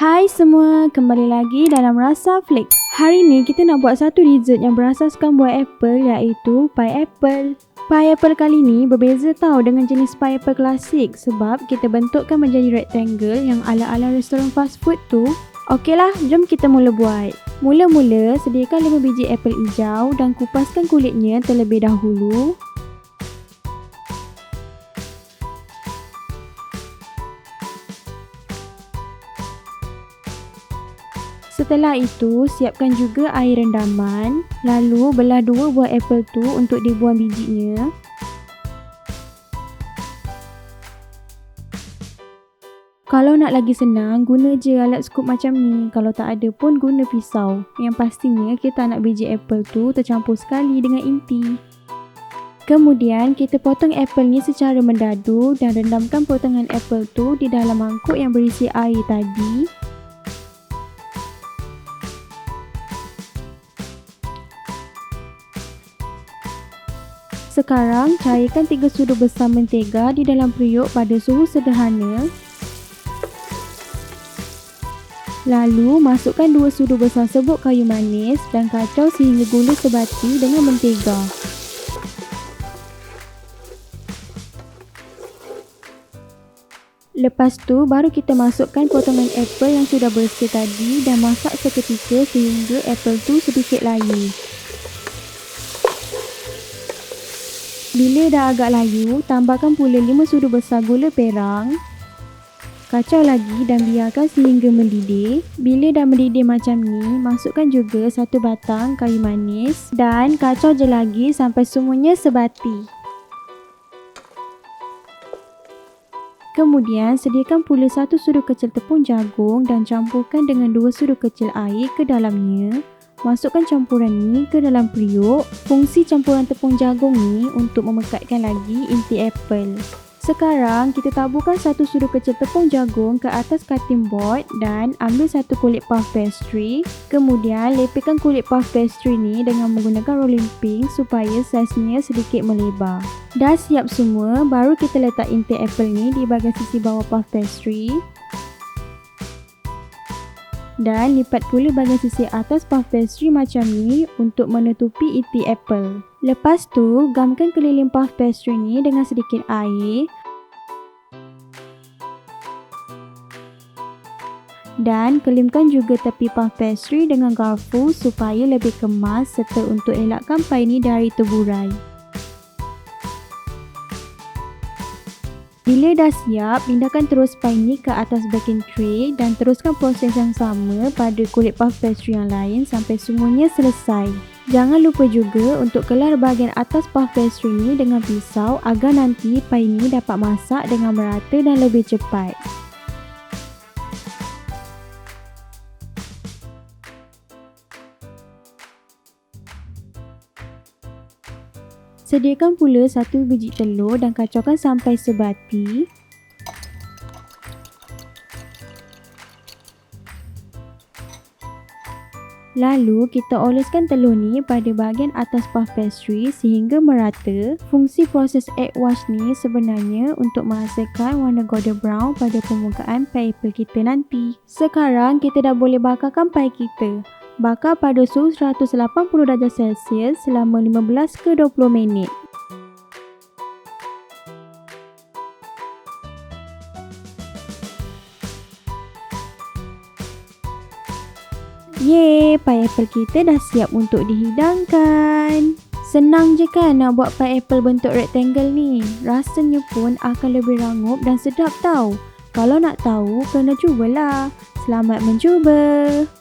Hai semua, kembali lagi dalam Rasa Flix. Hari ni kita nak buat satu dessert yang berasaskan buah apple iaitu pie apple. Pie apple kali ni berbeza tau dengan jenis pie apple klasik sebab kita bentukkan menjadi rectangle yang ala-ala restoran fast food tu. Okeylah, jom kita mula buat. Mula-mula, sediakan 5 biji apple hijau dan kupaskan kulitnya terlebih dahulu. Setelah itu, siapkan juga air rendaman. Lalu, belah dua buah apple tu untuk dibuang bijinya. Kalau nak lagi senang, guna je alat scoop macam ni. Kalau tak ada pun, guna pisau. Yang pastinya, kita nak biji apple tu tercampur sekali dengan inti. Kemudian, kita potong apple ni secara mendadu dan rendamkan potongan apple tu di dalam mangkuk yang berisi air tadi. Sekarang, cairkan 3 sudu besar mentega di dalam periuk pada suhu sederhana. Lalu, masukkan 2 sudu besar serbuk kayu manis dan kacau sehingga gula sebati dengan mentega. Lepas tu, baru kita masukkan potongan apple yang sudah bersih tadi dan masak seketika sehingga apple tu sedikit layu. Bila dah agak layu, tambahkan pula 5 sudu besar gula perang. Kacau lagi dan biarkan sehingga mendidih. Bila dah mendidih macam ni, masukkan juga satu batang kayu manis dan kacau je lagi sampai semuanya sebati. Kemudian, sediakan pula satu sudu kecil tepung jagung dan campurkan dengan dua sudu kecil air ke dalamnya. Masukkan campuran ni ke dalam periuk. Fungsi campuran tepung jagung ni untuk memekatkan lagi inti apple. Sekarang kita taburkan satu sudu kecil tepung jagung ke atas cutting board dan ambil satu kulit puff pastry. Kemudian lepaskan kulit puff pastry ni dengan menggunakan rolling pin supaya saiznya sedikit melebar. Dah siap semua, baru kita letak inti apple ni di bahagian sisi bawah puff pastry dan lipat pula bahagian sisi atas puff pastry macam ni untuk menutupi iti apple. Lepas tu, gamkan keliling puff pastry ni dengan sedikit air. Dan kelimkan juga tepi puff pastry dengan garfu supaya lebih kemas serta untuk elakkan pie ni dari terburai. Bila dah siap, pindahkan terus pie ni ke atas baking tray dan teruskan proses yang sama pada kulit puff pastry yang lain sampai semuanya selesai. Jangan lupa juga untuk kelar bahagian atas puff pastry ni dengan pisau agar nanti pie ni dapat masak dengan merata dan lebih cepat. Sediakan pula satu biji telur dan kacaukan sampai sebati. Lalu, kita oleskan telur ni pada bahagian atas puff pastry sehingga merata. Fungsi proses egg wash ni sebenarnya untuk menghasilkan warna golden brown pada permukaan apple kita nanti. Sekarang, kita dah boleh bakarkan pie kita. Bakar pada suhu 180 darjah Celsius selama 15 ke 20 minit. Yeay, pie apple kita dah siap untuk dihidangkan. Senang je kan nak buat pie apple bentuk rectangle ni. Rasanya pun akan lebih rangup dan sedap tau. Kalau nak tahu, kena cubalah. Selamat mencuba!